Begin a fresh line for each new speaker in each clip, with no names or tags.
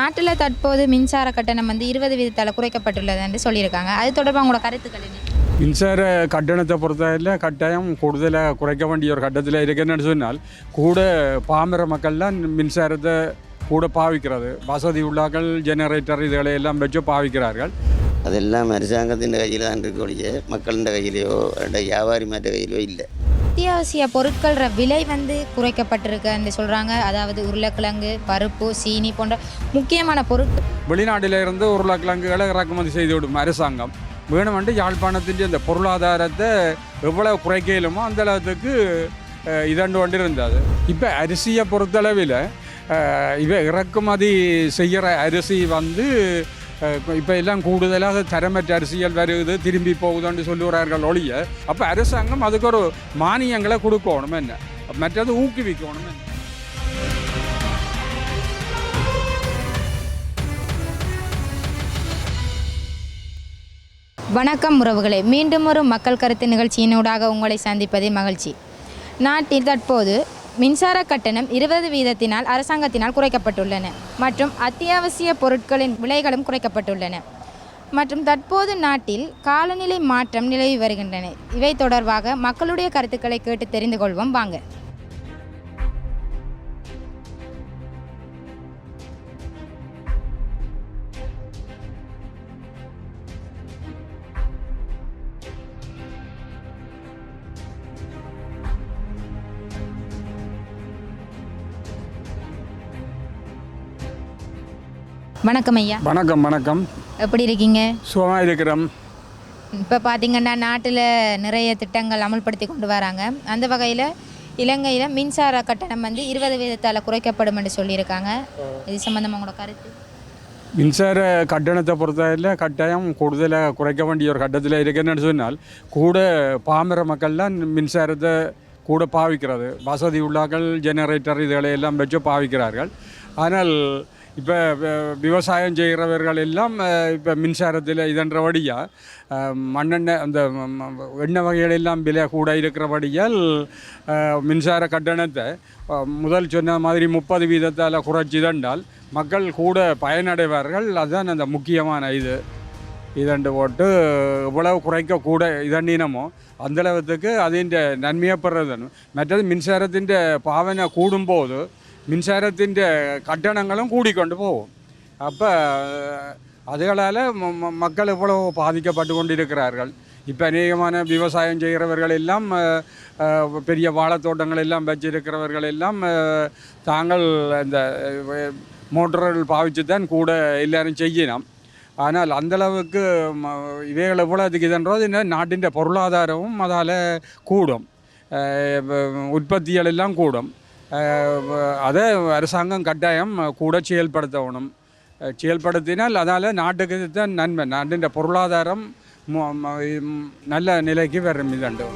நாட்டில் தற்போது மின்சார கட்டணம் வந்து இருபது வீதத்தால் குறைக்கப்பட்டுள்ளது என்று சொல்லியிருக்காங்க. அது தொடர்பாக உங்களோட கருத்துக்கள் என்ன?
மின்சார கட்டணத்தை பொறுத்தவரையில் கட்டாயம் கூடுதலாக குறைக்க வேண்டிய ஒரு கட்டத்தில் இருக்குன்னு சொன்னால் கூட பாமர மக்கள்லாம் மின்சாரத்தை கூட பாவிக்கிறது. வசதி உள்ளாக்கள் ஜெனரேட்டர் இதுகளை எல்லாம் வச்சு பாவிக்கிறார்கள்.
அதெல்லாம் அரசாங்கத்தின் கையில் தான் இருக்க ஒழிய மக்களின் கையிலையோ அல்லது வியாபாரி மற்ற கையிலையோ இல்லை.
அத்தியாவசிய பொருட்கள விலை வந்து குறைக்கப்பட்டிருக்குன்னு சொல்கிறாங்க அதாவது உருளைக்கிழங்கு பருப்பு சீனி போன்ற முக்கியமான பொருட்கள்.
வெளிநாட்டிலிருந்து உருளைக்கிழங்குகளை இறக்குமதி செய்து விடும் அரசாங்கம் வேணுமென்று யாழ்ப்பாணத்தின் இந்த பொருளாதாரத்தை எவ்வளவு குறைக்கலுமோ அந்த அளவுக்கு இதண்டு கொண்டு இருந்தது இப்போ அரிசியை பொறுத்தளவில் இவ இறக்குமதி செய்கிற அரிசி வந்து இப்போ எல்லாம் கூடுதலாக தரமற்ற அரிசிகள் வருது திரும்பி போகுதுன்னு சொல்லுகிறார்கள் ஒழிய அப்போ அரசாங்கம் அதுக்கு ஒரு மானியங்களை கொடுக்கணும் என்ன மற்றது ஊக்குவிக்கணும் என்ன
வணக்கம் உறவுகளே மீண்டும் ஒரு மக்கள் கருத்து நிகழ்ச்சியினூடாக உங்களை சந்திப்பதில் மகிழ்ச்சி நாட்டில் தற்போது மின்சார கட்டணம் இருபது வீதத்தினால் அரசாங்கத்தினால் குறைக்கப்பட்டுள்ளன மற்றும் அத்தியாவசிய பொருட்களின் விலைகளும் குறைக்கப்பட்டுள்ளன. மற்றும் தற்போது நாட்டில் காலநிலை மாற்றம் நிலவி வருகின்றன. இவை தொடர்பாக மக்களுடைய கருத்துக்களை கேட்டு தெரிந்து கொள்வோம். வாங்க. வணக்கம் ஐயா.
வணக்கம் வணக்கம்.
எப்படி இருக்கீங்க?
சுகமாக இருக்கிறோம்.
இப்போ பார்த்தீங்கன்னா நாட்டில் நிறைய திட்டங்கள் அமல்படுத்தி கொண்டு வராங்க. அந்த வகையில் இலங்கையில் மின்சார கட்டணம் வந்து இருபது வீதத்தால் குறைக்கப்படும் என்று சொல்லியிருக்காங்க. இது சம்மந்தமாக உங்களோட கருத்து?
மின்சார கட்டணத்தை பொறுத்தவரையில் கட்டாயம் கூடுதலாக குறைக்க வேண்டிய ஒரு கட்டத்தில் இருக்குன்னு சொன்னால் கூட பாமர மக்கள்லாம் மின்சாரத்தை கூட பாவிக்கிறது. வசதி உள்ளாக்கள் ஜெனரேட்டர் இதுகளை எல்லாம் வச்சு பாவிக்கிறார்கள். ஆனால் இப்போ விவசாயம் செய்கிறவர்கள் எல்லாம் இப்போ மின்சாரத்தில் இதன்றபடியாக மண்ணெண்ணெய் அந்த ம- ம- எண்ணெய் வகைகள் எல்லாம் விலை கூட இருக்கிறபடியால் அஹ், மின்சார கட்டணத்தை அஹ், முதல் சொன்ன மாதிரி முப்பது வீதத்தால் குறைச்சி தண்டால் மக்கள் கூட பயனடைவார்கள் அதுதான் அந்த முக்கியமான இது இதண்டு போட்டு இவ்வளவு குறைக்க கூட இதண்டினமோ அந்த அளவுக்கு അതിൻ്റെ നന്മയെ പറയുന്നത് മറ്റത് മിൻസാരത്തിൻ്റെ പാവന കൂടുമ്പോൾ മിൻസാരത്തിൻ്റെ കട്ടണങ്ങളും കൂടിക്കൊണ്ട് പോകും അപ്പോൾ அதுகளால் மக்கள் இவ்வளோ பாதிக்கப்பட்டு கொண்டிருக்கிறார்கள் இப்போ அநேகமான விவசாயம் செய்கிறவர்கள் எல்லாம் அஹ், அஹ், பெரிய வாழைத்தோட்டங்கள் எல்லாம் வச்சிருக்கிறவர்கள் எல்லாம் அஹ், தாங்கள் இந்த அஹ், மோட்டர்கள் பாவிச்சு தான் கூட எல்லாரும் செய்யணும் ஆனால் அந்தளவுக்கு இவைகள் எவ்வளோ அதுக்கு இதன்றது இந்த நாட்டின் பொருளாதாரமும் அதால் கூடும் அஹ் வ- உற்பத்திகள் எல்லாம் கூடும் அஹ் வ- அதை அரசாங்கம் கட்டாயம் கூட செயல்படுத்தணும். செயல்படுத்தினால் அதால் நாட்டுக்கு தான் நன்மை நாட்டின் பொருளாதாரம் நல்ல நிலைக்கு வரும் இதண்டு.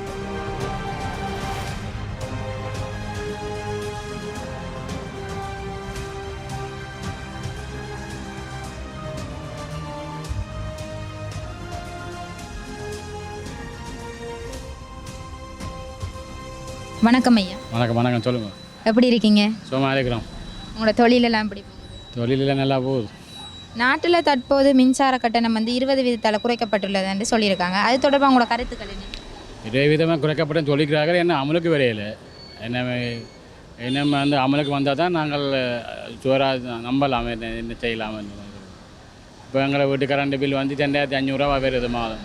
வணக்கம் ஐயா.
வணக்கம் வணக்கம். சொல்லுங்கள்
எப்படி இருக்கீங்க?
சும்மா இருக்கிறோம்.
உங்களோட தொழிலெல்லாம் எப்படி
தொழிலெல்லாம் நல்லா போகுது.
நாட்டில் தற்போது மின்சார கட்டணம் வந்து இருபது வீதத்தால் குறைக்கப்பட்டுள்ளது என்று சொல்லியிருக்காங்க. அது தொடர்பாக உங்களோட கருத்துக்கள் என்ன?
இதே விதமாக குறைக்கப்பட்ட சொல்லிக்கிறார்கள் என்ன அமலுக்கு வரையில. என்ன என்ன வந்து அமலுக்கு வந்தால் தான் நாங்கள் சோறாக நம்பலாம். என்ன என்ன செய்யலாம் இப்போ எங்களை வீட்டு கரண்ட் பில் வந்து ரெண்டாயிரத்தி அஞ்சூறுரூவா வருது மாதம்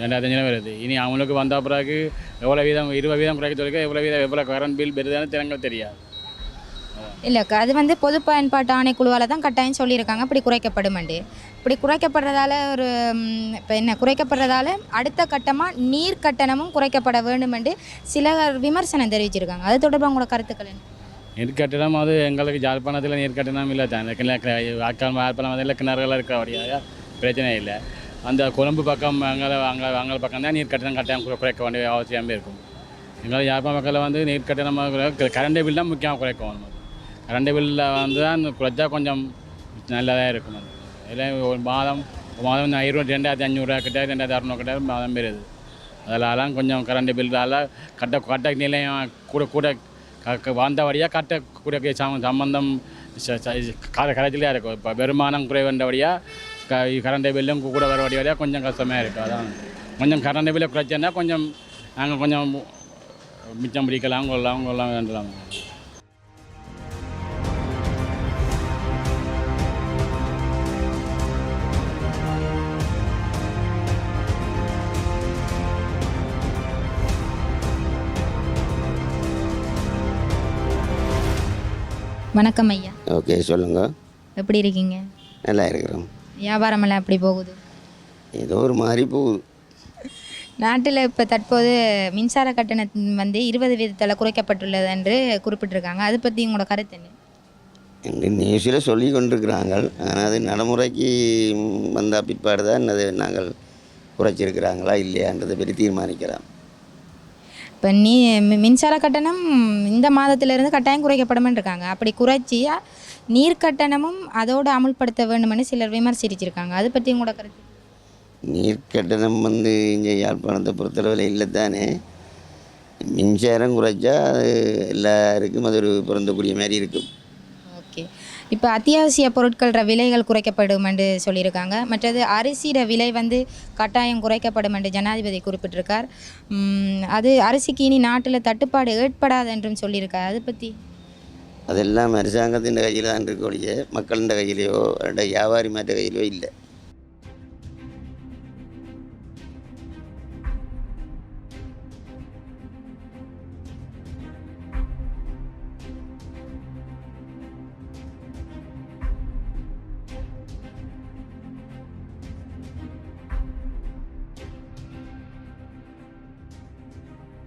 ரெண்டாயிரத்தி அஞ்சூறுவா வருது. இனி அமலுக்கு வந்த பிறகு எவ்வளோ வீதம் இருபது வீதம் குறைக்க சொல்லிக்க எவ்வளோ வீதம் எவ்வளோ கரண்ட் பில் வருதுன்னு தினங்கள் தெரியாது.
இல்லை அது வந்து பொது பயன்பாட்டு ஆணைக்குழுவால் தான் கட்டாயம் சொல்லியிருக்காங்க. இப்படி குறைக்கப்படுமெண்டு. இப்படி குறைக்கப்படுறதால ஒரு இப்போ என்ன குறைக்கப்படுறதால அடுத்த கட்டமாக நீர் கட்டணமும் குறைக்கப்பட வேண்டுமென்று சிலர் விமர்சனம் தெரிவிச்சிருக்காங்க. அது தொடர்பாக உங்களோட கருத்துக்கள் என்ன?
நீர் கட்டணம் அது எங்களுக்கு ஜாழ்ப்பாணத்தில் நீர் கட்டணம் இல்லை. தான் யாழ்ப்பாணம் அதில் கிணறுகள் இருக்கிறபடியாக பிரச்சனை இல்லை. அந்த கொழும்பு பக்கம் அங்கே அங்கே அங்கே பக்கம் தான் நீர் கட்டணம் கட்டாயம் குறைக்க வேண்டிய அவசியமே இருக்கும். எங்கள் யாழ்ப்பாண மக்களில் வந்து நீர் கட்டணம் கரண்ட் பில் தான் முக்கியமாக குறைக்கணும் கரண்ட் பில்லில் வந்து தான் குறைச்சா கொஞ்சம் நல்லதாக இருக்கும். அது இல்லை ஒரு மாதம் ஒரு மாதம் இருபது ரெண்டாயிரத்தி அஞ்சூறுரூவா கிட்ட ரெண்டாயிரத்தி அறுநூறு கிட்ட மாதம் பெறுது. அதெல்லாம் கொஞ்சம் கரண்ட் பில்லால் கட்ட கட்ட நிலையம் கூட கூட க- க- வந்தபடியாக கட்ட கூட சம்மந்தம் இருக்கும். இப்போ வருமானம் குறைவண்டபடியாக க கரண்ட் பில்லும் கூட வரபடியாக கொஞ்சம் கஷ்டமாக இருக்குது அதான். கொஞ்சம் கரண்ட் பில்லை குறைச்சேன்னா கொஞ்சம் நாங்கள் கொஞ்சம் மிச்சம் பிடிக்கலாம் கொள்ளலாம் கொள்ளலாம் வேண்டலாம்.
வணக்கம் ஐயா.
ஓகே சொல்லுங்க.
எப்படி இருக்கீங்க?
நல்லா இருக்கிறோம்.
வியாபாரமெல்லாம் எப்படி போகுது?
ஏதோ ஒரு மாதிரி போகுது.
நாட்டில் இப்போ தற்போது மின்சார கட்டணம் வந்து இருபது வீதத்தில் குறைக்கப்பட்டுள்ளது என்று குறிப்பிட்டிருக்காங்க. அதை பற்றி உங்களோட கருத்து என்ன?
எங்கள் நியூஸில் சொல்லி கொண்டிருக்கிறாங்க. ஆனால் அது நடைமுறைக்கு வந்த பிற்பாடு தான் அது நாங்கள் குறைச்சிருக்கிறாங்களா இல்லையான்றதை பற்றி தீர்மானிக்கலாம்.
இப்போ நீ மின்சார கட்டணம் இந்த மாதத்திலிருந்து கட்டாயம் குறைக்கப்படும் இருக்காங்க அப்படி குறைச்சியா நீர் கட்டணமும் அதோடு அமுல்படுத்த வேண்டும்னு சிலர் விமர்சிச்சிருக்காங்க. அதை பற்றி உங்களோட கருத்து?
நீர் கட்டணம் வந்து இங்கே யாழ்ப்பாணத்தை பொறுத்தளவில் இல்லை தானே மின்சாரம் குறைச்சா அது எல்லாருக்கும் அது ஒரு பொருந்தக்கூடிய மாதிரி இருக்கும்.
ஓகே. இப்போ அத்தியாவசிய பொருட்கள விலைகள் குறைக்கப்படும் என்று சொல்லியிருக்காங்க. மற்றது அரிசியோட விலை வந்து கட்டாயம் குறைக்கப்படும் என்று ஜனாதிபதி குறிப்பிட்டிருக்கார். அது அரிசிக்கு இனி நாட்டில் தட்டுப்பாடு ஏற்படாது என்றும் சொல்லியிருக்கார். அதை பற்றி
அதெல்லாம் அரசாங்கத்தின் கையில் தான் இருக்கக்கூடிய மக்களின் கையிலையோ அல்ல வியாபாரி மாற்ற கையிலையோ இல்லை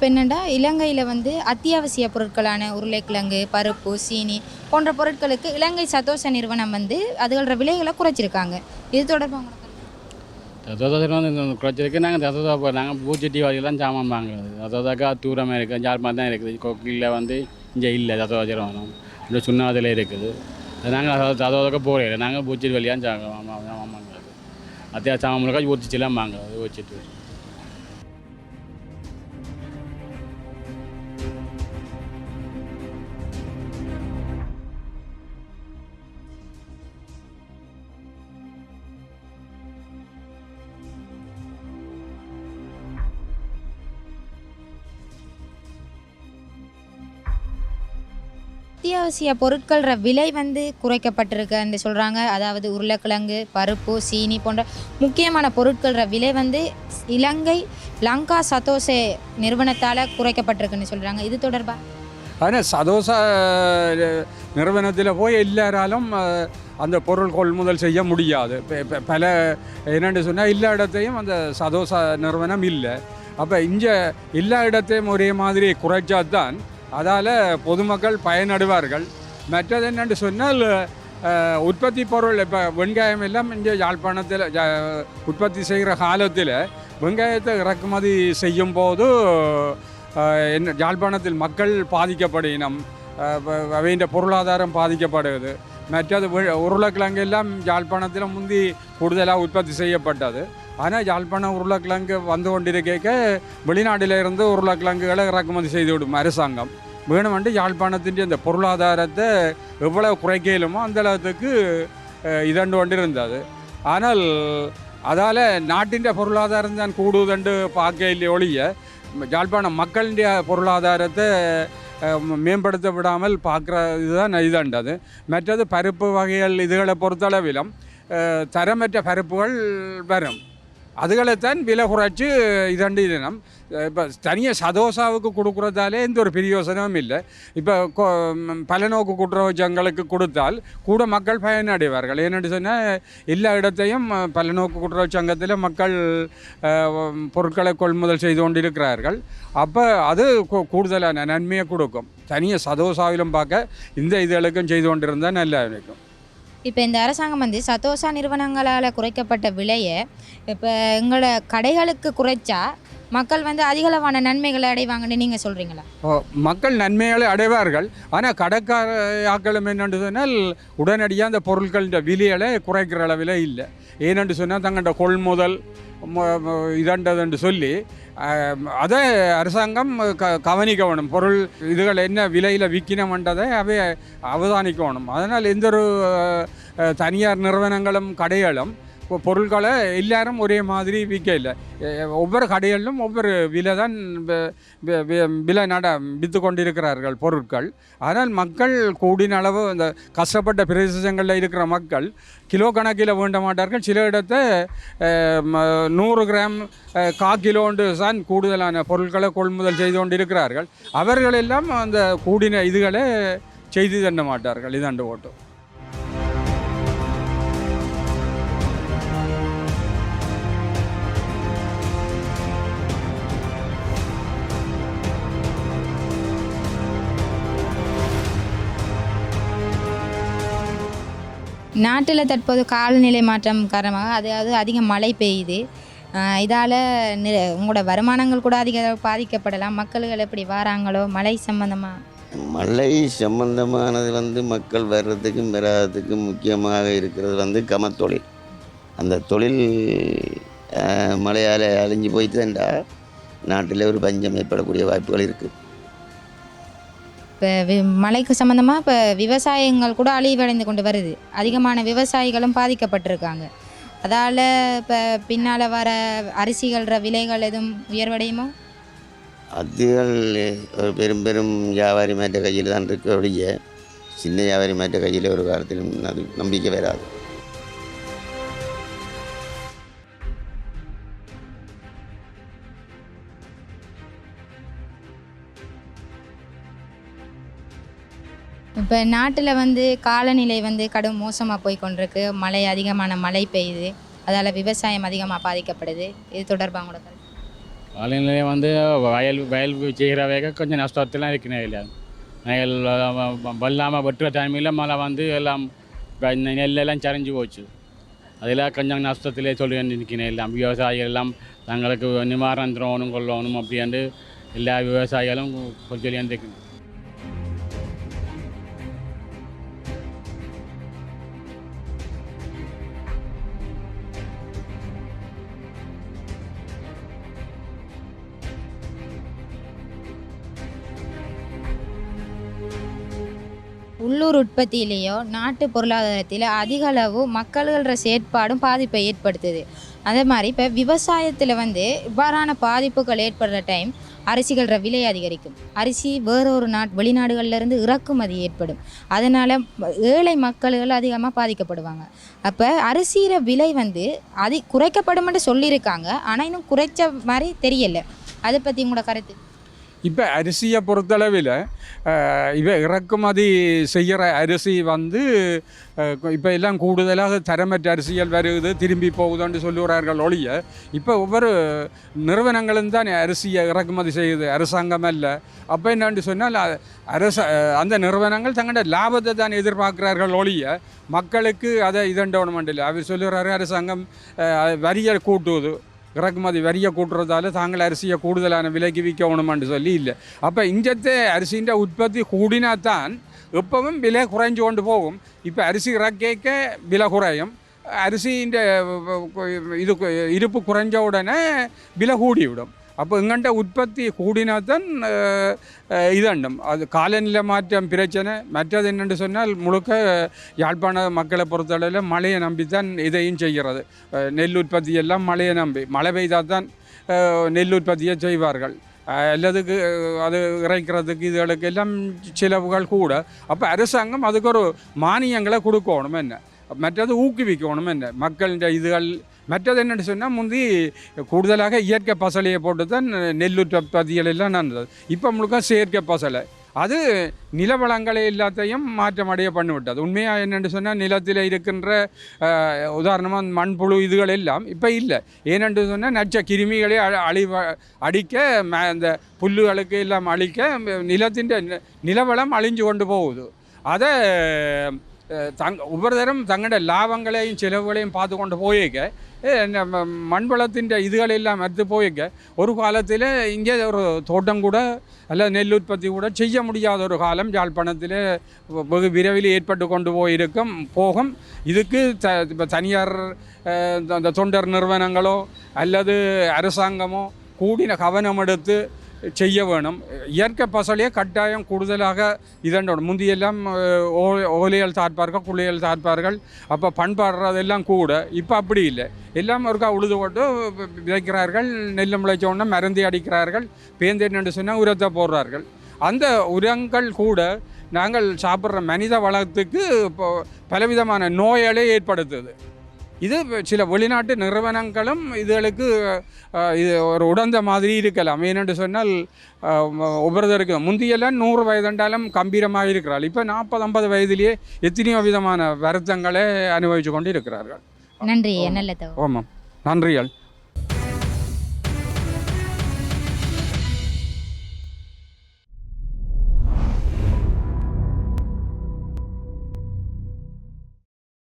என்னென்னா இலங்கையில் வந்து அத்தியாவசிய பொருட்களான உருளைக்கிழங்கு பருப்பு சீனி போன்ற பொருட்களுக்கு இலங்கை சதோச நிறுவனம் வந்து அதுகளோட விலைகளை குறைச்சிருக்காங்க. இது தொடர்பாக
குறைச்சிருக்கு. நாங்கள் தசோதா போகிறோம் நாங்கள் பூச்சட்டி வரையெல்லாம் சாமான் வாங்குறது. தசோதாக்கா தூரமாக இருக்குது ஜாழ்ப்பாணம் தான் இருக்குது. கொக்கியில் வந்து இங்கே இல்லை தசோதாச்சரம் இந்த சுண்ணாதில் இருக்குது. நாங்கள் தசோதாக்கா போகிறேன் நாங்கள் பூச்சட்டி வழியாக சாமான் வாங்குறது. அத்தியாவசிய சாமான் முழுக்க ஊற்றிச்சிலாம் வாங்குறது வச்சுட்டு
அத்தியாவசிய பொருட்கள விலை வந்து குறைக்கப்பட்டிருக்குன்னு சொல்கிறாங்க அதாவது உருளைக்கிழங்கு பருப்பு சீனி போன்ற முக்கியமான பொருட்கள விலை வந்து இலங்கை லங்கா சதோசே நிறுவனத்தால் குறைக்கப்பட்டிருக்குன்னு சொல்கிறாங்க இது தொடர்பாக
ஆனால் சதோச நிறுவனத்தில் போய் எல்லாராலும் அந்த பொருள் கொள்முதல் செய்ய முடியாது. இப்போ பல என்னென்னு சொன்னால் எல்லா இடத்தையும் அந்த சதோச நிறுவனம் இல்லை. அப்போ இங்கே எல்லா இடத்தையும் ஒரே மாதிரி குறைச்சா தான் அதால் பொதுமக்கள் பயனடைவார்கள். மற்றது என்னென்னு சொன்னால் உற்பத்தி பொருள் இப்போ வெங்காயம் எல்லாம் இங்கே யாழ்ப்பாணத்தில் உற்பத்தி செய்கிற காலத்தில் வெங்காயத்தை இறக்குமதி செய்யும் போது என்ன யாழ்ப்பாணத்தில் மக்கள் பாதிக்கப்படுகினம். அவையின் பொருளாதாரம் பாதிக்கப்படுகிறது. மற்றது வி- உருளைக்கிழங்கு எல்லாம் யாழ்ப்பாணத்தில் முந்தி கூடுதலாக உற்பத்தி செய்யப்பட்டது ஆனால் யாழ்ப்பாணம் உருளைக்கிழங்கு வந்து கொண்டிருக்க வெளிநாட்டில் இருந்து உருளைக்கிழங்குகளை இறக்குமதி செய்து விடும் அரசாங்கம் வேணுமென்று யாழ்ப்பாணத்தின் இந்த பொருளாதாரத்தை எவ்வளோ குறைக்கலுமோ அந்த அளவுக்கு அஹ், இதண்டு கொண்டிருந்தது ஆனால் அதால் நாட்டின் பொருளாதாரம் தான் கூடுதண்டு பார்க்க இல்லை ஒழிய யாழ்ப்பாணம் மக்களுடைய பொருளாதாரத்தை மேம்படுத்த விடாமல் பார்க்குற இதுதான் இதாண்டது மற்றது பருப்பு வகைகள் இதுகளை பொறுத்தளவிலும் தரமற்ற பருப்புகள் வரும். அதுகளைத்தான் விலை குறைச்சி இதண்டு தினம் இப்போ தனியாக சதோசாவுக்கு கொடுக்குறதாலே எந்த ஒரு பிரயோசனமும் இல்லை. இப்போ பல நோக்கு குற்றவச்சங்களுக்கு கொடுத்தால் கூட மக்கள் பயனடைவார்கள். ஏன்னு சொன்னால் எல்லா இடத்தையும் பல நோக்கு குற்றவச்சங்கத்தில் சங்கத்தில் மக்கள் பொருட்களை கொள்முதல் செய்து கொண்டிருக்கிறார்கள். அப்போ அது கூடுதலான நன்மையை கொடுக்கும். தனியாக சதோசாவிலும் பார்க்க இந்த இதுகளுக்கும் செய்து கொண்டிருந்தால் நல்லா இருக்கும்.
இப்போ இந்த அரசாங்கம் வந்து சதோசா நிறுவனங்களால் குறைக்கப்பட்ட விலையை இப்போ எங்களோட கடைகளுக்கு குறைச்சா மக்கள் வந்து அதிகளவான நன்மைகளை அடைவாங்கன்னு நீங்கள் சொல்கிறீங்களா
ஓ, மக்கள் நன்மைகளை அடைவார்கள். ஆனால் கடைக்காராக்களும் என்னென்று சொன்னால் உடனடியாக அந்த பொருட்களின் விலைகளை குறைக்கிற அளவில் இல்லை. ஏனென்று சொன்னால் தங்கள்கிட்ட கொள்முதல் இதண்டதுன்னு சொல்லி அதை அரசாங்கம் க கவனிக்கணும் பொருள் இதுகள் என்ன விலையில் விற்கணுமன்றதை அவை அவதானிக்கணும் அதனால் எந்த ஒரு தனியார் நிறுவனங்களும் கடைகளும் பொருட்களை எல்லாரும் ஒரே மாதிரி விற்க இல்லை. ஒவ்வொரு கடைகளிலும் ஒவ்வொரு விலை தான் விலை நட விற்று கொண்டிருக்கிறார்கள் பொருட்கள். ஆனால் மக்கள் கூடின அளவு இந்த கஷ்டப்பட்ட பிரதேசங்களில் இருக்கிற மக்கள் கிலோ கணக்கில் வேண்ட மாட்டார்கள். சில இடத்தை நூறு கிராம் கா கிலோண்டு தான் கூடுதலான பொருட்களை கொள்முதல் செய்து கொண்டிருக்கிறார்கள். அவர்களெல்லாம் அந்த கூடின இதுகளை செய்து தண்ண மாட்டார்கள். இதாண்டு ஓட்டம்.
நாட்டில் தற்போது காலநிலை மாற்றம் காரணமாக அதாவது அதிக மழை பெய்யுது. இதால் உங்களோட வருமானங்கள் கூட அதிக பாதிக்கப்படலாம். மக்கள்கள் எப்படி வராங்களோ மழை சம்பந்தமாக
மழை சம்பந்தமானது வந்து மக்கள் வர்றதுக்கும் வராததுக்கும் முக்கியமாக இருக்கிறது வந்து கமத்தொழில். அந்த தொழில் மழையால் அழிஞ்சு போயிட்டுண்டா நாட்டில் ஒரு பஞ்சம் ஏற்படக்கூடிய வாய்ப்புகள் இருக்குது
இப்போ வி மழைக்கு சம்மந்தமாக இப்போ விவசாயங்கள் கூட அழிவடைந்து கொண்டு வருது. அதிகமான விவசாயிகளும் பாதிக்கப்பட்டிருக்காங்க. அதால் இப்போ பின்னால் வர அரிசிகள விலைகள் எதுவும் உயர்வடையுமோ?
அதுகள் ஒரு பெரும் பெரும் வியாபாரி மாற்ற கையில் தான் இருக்க ஒழிய சின்ன வியாபாரி மாற்ற கையில் ஒரு காலத்திலும் அது நம்பிக்கை வராது.
இப்போ நாட்டில் வந்து காலநிலை வந்து கடும் மோசமாக போய் கொண்டிருக்கு. மழை அதிகமான மழை பெய்யுது. அதால் விவசாயம் அதிகமாக பாதிக்கப்படுது. இது தொடர்பாக கூட
காலநிலை வந்து வயல் வயல் செய்கிற வேக கொஞ்சம் நஷ்டத்தெல்லாம் இருக்குனே இல்லை வயல் வெள்ளாமல் வெட்டுற டைமில் மழை வந்து எல்லாம் நெல்லெல்லாம் சரிஞ்சு போச்சு. அதில் கொஞ்சம் நஷ்டத்திலே சொல்லி நிற்கிறேன் எல்லாம் விவசாயிகள் எல்லாம் தங்களுக்கு நிவாரணம் தரணும் கொள்ளணும் அப்படின்ட்டு எல்லா விவசாயிகளும் சொல்லி இருக்கணும்
உள்ளூர் உற்பத்தியிலேயோ நாட்டு பொருளாதாரத்தில் அதிக அளவு மக்கள்கள செயற்பாடும் பாதிப்பை ஏற்படுத்துது. அதே மாதிரி இப்போ விவசாயத்தில் வந்து இவ்வாறான பாதிப்புகள் ஏற்படுற டைம் அரிசிகள விலை அதிகரிக்கும். அரிசி வேறொரு நாட் வெளிநாடுகள்லேருந்து இறக்குமதி ஏற்படும். அதனால் ஏழை மக்கள்கள் அதிகமாக பாதிக்கப்படுவாங்க. அப்போ அரிசியிற விலை வந்து அதி குறைக்கப்படும் சொல்லியிருக்காங்க. ஆனால் இன்னும் குறைச்ச மாதிரி தெரியலை. அதை பற்றி உங்களோட கருத்து?
இப்போ அரிசியை பொறுத்தளவில் அஹ், இவ இறக்குமதி செய்கிற அரிசி வந்து இப்போ எல்லாம் கூடுதலாக தரமற்ற அரிசிகள் வருது திரும்பி போகுதுன்னு சொல்லுகிறார்கள் ஒழிய இப்போ ஒவ்வொரு நிறுவனங்களும் தான் அரிசியை இறக்குமதி செய்யுது அரசாங்கம் அல்ல. அப்போ என்னன்னு சொன்னால் அரச அந்த நிறுவனங்கள் தங்களோட லாபத்தை தான் எதிர்பார்க்கிறார்கள் ஒழிய மக்களுக்கு அதை இதண்டவனம் இல்லை அவர் சொல்லுகிறாரு அரசாங்கம் வரியை கூட்டுவது. இறக்குமதி வரியை கூட்டுறதால தாங்கள் அரிசியை கூடுதலான விலைக்கு விற்கணுமென்று சொல்லி இல்லை. அப்போ இஞ்சത്തെ அரிசின்ற உற்பத்தி கூடினாத்தான் எப்பவும் விலை குறைஞ்சு கொண்டு போகும். இப்போ அரிசி இறக்கேக்க விலை குறையும். அரிசின்ற இது இருப்பு குறைஞ்ச உடனே விலை கூடிவிடும். அப்போ இங்கண்ட உற்பத்தி கூடினா தான் அஹ், அஹ், இதண்டும் அது காலநிலை மாற்றம் பிரச்சனை மற்றது என்னென்று சொன்னால் முழுக்க யாழ்ப்பாண மக்களை பொறுத்தளவில் மழையை நம்பித்தான் இதையும் செய்கிறது நெல் உற்பத்தி எல்லாம் மழையை நம்பி மழை பெய்தால் தான் நெல் உற்பத்தியை செய்வார்கள் அஹ், அல்லதுக்கு அது இறைக்கிறதுக்கு இதுகளுக்கு எல்லாம் செலவுகள் கூட அப்போ அரசாங்கம் அதுக்கு ஒரு மானியங்களை கொடுக்கணும் என்ன மற்றது ஊக்குவிக்கணும் என்ன மக்களின் இதுகள் மற்றது என்னென்னு சொன்னால் முந்தி கூடுதலாக இயற்கை பசலையை போட்டு தான் நெல்லுற்ற உற்பத்திகள் நடந்தது இப்போ முழுக்க செயற்கை பசலை. அது நிலவளங்களை எல்லாத்தையும் மாற்றமடைய பண்ணிவிட்டது. உண்மையாக என்னென்னு சொன்னால் நிலத்தில் இருக்கின்ற உதாரணமாக மண்புழு இதுகள் எல்லாம் இப்போ இல்லை. ஏனென்று சொன்னால் நச்ச கிருமிகளை அழி அழிவ அடிக்க அந்த புல்லுகளுக்கு எல்லாம் அழிக்க நிலத்தின் நிலவளம் அழிஞ்சு கொண்டு போகுது. அதை தங் ஒவ்வொரு தரம் தங்களோட லாபங்களையும் செலவுகளையும் பார்த்து கொண்டு போயிருக்க மண்வளத்தின் இதுகளெல்லாம் எடுத்து போயிருக்க ஒரு காலத்தில் இங்கே ஒரு தோட்டம் கூட அல்ல நெல் உற்பத்தி கூட செய்ய முடியாத ஒரு காலம் யாழ்ப்பாணத்தில் வெகு விரைவில் ஏற்பட்டு கொண்டு போயிருக்கும் போகும். இதுக்கு த இப்போ தனியார் அந்த தொண்டர் நிறுவனங்களோ அல்லது அரசாங்கமோ கூடின கவனம் எடுத்து செய்ய வேணும். இயற்கை பசலையே கட்டாயம் கூடுதலாக இதண்டோடும் முந்தியெல்லாம் ஓ- ஓலைகள் தார்ப்பார்கள் குளியல் தார்ப்பார்கள். அப்போ பண்பாடுறதெல்லாம் கூட. இப்போ அப்படி இல்லை. எல்லாம் ஒருக்கா உழுது போட்டு விதைக்கிறார்கள். நெல் முளைச்ச உடனே மருந்தி அடிக்கிறார்கள். பேந்தேன்னு சொன்னால் உரத்தை போடுறார்கள். அந்த உரங்கள் கூட நாங்கள் சாப்பிட்ற மனித வளத்துக்கு இப்போ பலவிதமான நோய்களை ஏற்படுத்துது. இது சில வெளிநாட்டு நிறுவனங்களும் இதுகளுக்கு இது ஒரு உடந்த மாதிரி இருக்கலாம். ஏனென்று சொன்னால் ஒவ்வொருத்தருக்கு முந்தியெல்லாம் நூறு வயதுண்டாலும் கம்பீரமாக இருக்கிறாள். இப்போ நாற்பது ஐம்பது வயதிலேயே எத்தனையோ விதமான வருத்தங்களை அனுபவித்து கொண்டு இருக்கிறார்கள்
நன்றி
ஆமாம். நன்றிகள்.